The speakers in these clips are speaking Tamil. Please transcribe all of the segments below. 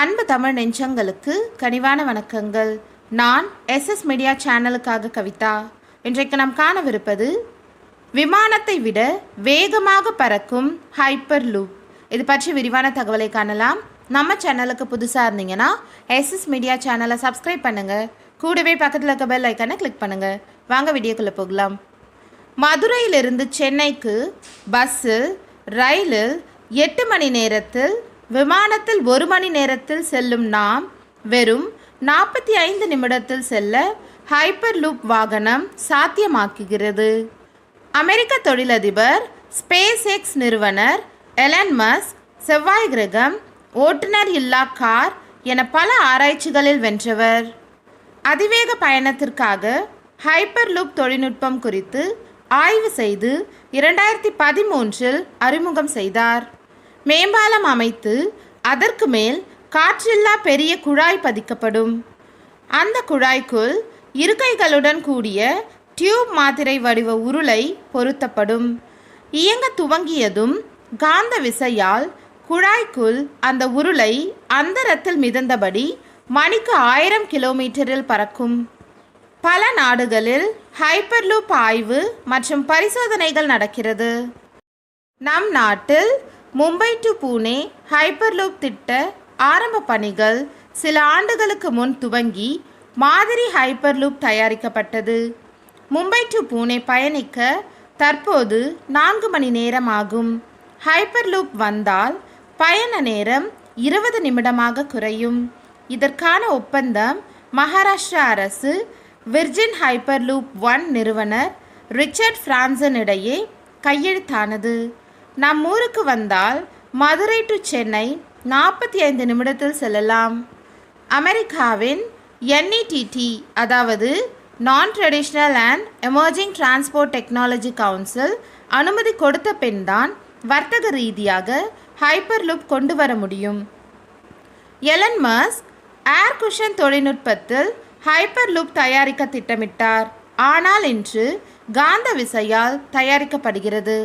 அன்பு தமிழ் நெஞ்சங்களுக்கு கனிவான வணக்கங்கள். நான் எஸ்எஸ் மீடியா சேனலுக்காக கவிதா. இன்றைக்கு நாம் காணவிருப்பது விமானத்தை விட வேகமாக பறக்கும் ஹைப்பர் லூப் இது பற்றி விரிவான தகவலை காணலாம். நம்ம சேனலுக்கு புதுசாக இருந்தீங்கன்னா எஸ்எஸ் மீடியா சேனலை சப்ஸ்கிரைப் பண்ணுங்கள் கூடவே பக்கத்தில் இருக்க பெல் ஐக்கானை கிளிக் பண்ணுங்கள் வாங்க வீடியோக்குள்ளே போகலாம். மதுரையிலிருந்து சென்னைக்கு பஸ்ஸு ரயிலில் எட்டு மணி நேரத்தில் விமானத்தில் ஒரு மணி நேரத்தில் செல்லும் நாம் வெறும் நாற்பத்தி ஐந்து நிமிடத்தில் செல்ல ஹைப்பர் லூப் வாகனம் சாத்தியமாக்குகிறது. அமெரிக்க தொழிலதிபர் ஸ்பேஸ் எக்ஸ் நிறுவனர் எலன் மஸ் செவ்வாய் கிரகம் ஓட்டுநர் இல்லா கார் என பல ஆராய்ச்சிகளில் வென்றவர். அதிவேக பயணத்திற்காக ஹைப்பர் லூப் தொழில்நுட்பம் குறித்து ஆய்வு செய்து இரண்டாயிரத்தி பதிமூன்றில் அறிமுகம் செய்தார். மேம்பாலம் அமைத்து அதற்கு மேல் காற்றில்லா பெரிய குழாய் பதிக்கப்படும். அந்த குழாய்க்குள் இருக்கைகளுடன் கூடிய டியூப் மாத்திரை வடிவ உருளை பொருத்தப்படும். இயங்க துவங்கியதும் காந்த விசையால் குழாய்க்குள் அந்த உருளை அந்தரத்தில் மிதந்தபடி மணிக்கு ஆயிரம் கிலோமீட்டரில் பறக்கும். பல நாடுகளில் ஹைப்பர்லூப் ஆய்வு மற்றும் பரிசோதனைகள் நடக்கிறது. நம் நாட்டில் மும்பை டு புனே ஹைப்பர்லூப் திட்ட ஆரம்ப பணிகள் சில ஆண்டுகளுக்கு முன் துவங்கி மாதிரி ஹைப்பர்லூப் தயாரிக்கப்பட்டது. மும்பை டு புனே பயணிக்க தற்போது நான்கு மணி நேரம் ஆகும். ஹைப்பர்லூப் வந்தால் பயண நேரம் இருபது நிமிடமாக குறையும். இதற்கான ஒப்பந்தம் மகாராஷ்டிரா அரசு விர்ஜின் ஹைப்பர்லூப் ஒன் நிறுவனர் ரிச்சர்ட் பிரான்சன் இடையே கையெழுத்தானது. நம் ஊருக்கு வந்தால் மதுரை டு சென்னை நாற்பத்தி ஐந்து நிமிடத்தில் செல்லலாம். அமெரிக்காவின் என்இடிடி அதாவது non traditional and emerging transport technology council அனுமதி கொடுத்த பின்தான் வர்த்தக ரீதியாக ஹைப்பர் லுப் கொண்டு வர முடியும். எலன் மஸ்க் ஏர் குஷன் தொழில்நுட்பத்தில் ஹைப்பர் லுப் தயாரிக்க திட்டமிட்டார். ஆனால் இன்று காந்த விசையால் தயாரிக்கப்படுகிறது.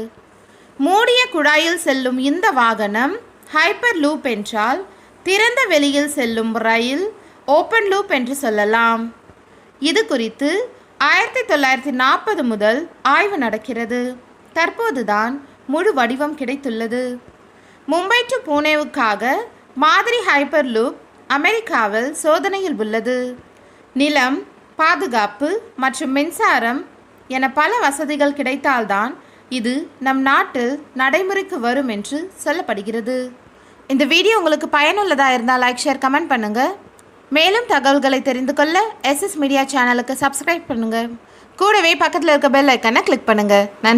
மூடிய குழாயில் செல்லும் இந்த வாகனம் ஹைப்பர் லூப் என்றால் திறந்த வெளியில் செல்லும் ரயில் ஓப்பன் லூப் என்று சொல்லலாம். இது குறித்து ஆயிரத்தி தொள்ளாயிரத்தி நாற்பது முதல் ஆய்வு நடக்கிறது. தற்போதுதான் முழு வடிவம் கிடைத்துள்ளது. மும்பை டு பூனேவுக்காக மாதிரி ஹைப்பர் லூப் அமெரிக்காவில் சோதனையில் உள்ளது. நிலம் பாதுகாப்பு மற்றும் மின்சாரம் என பல வசதிகள் கிடைத்தால்தான் இது நம் நாட்டில் நடைமுறைக்கு வரும் என்று சொல்லப்படுகிறது. இந்த வீடியோ உங்களுக்கு பயனுள்ளதாக இருந்தால் லைக் ஷேர் கமெண்ட் பண்ணுங்கள் மேலும் தகவல்களை தெரிந்து கொள்ள எஸ்எஸ் மீடியா சேனலுக்கு சப்ஸ்கிரைப் பண்ணுங்கள் கூடவே பக்கத்தில் இருக்க பெல் ஐக்கனை கிளிக் பண்ணுங்கள் நன்றி.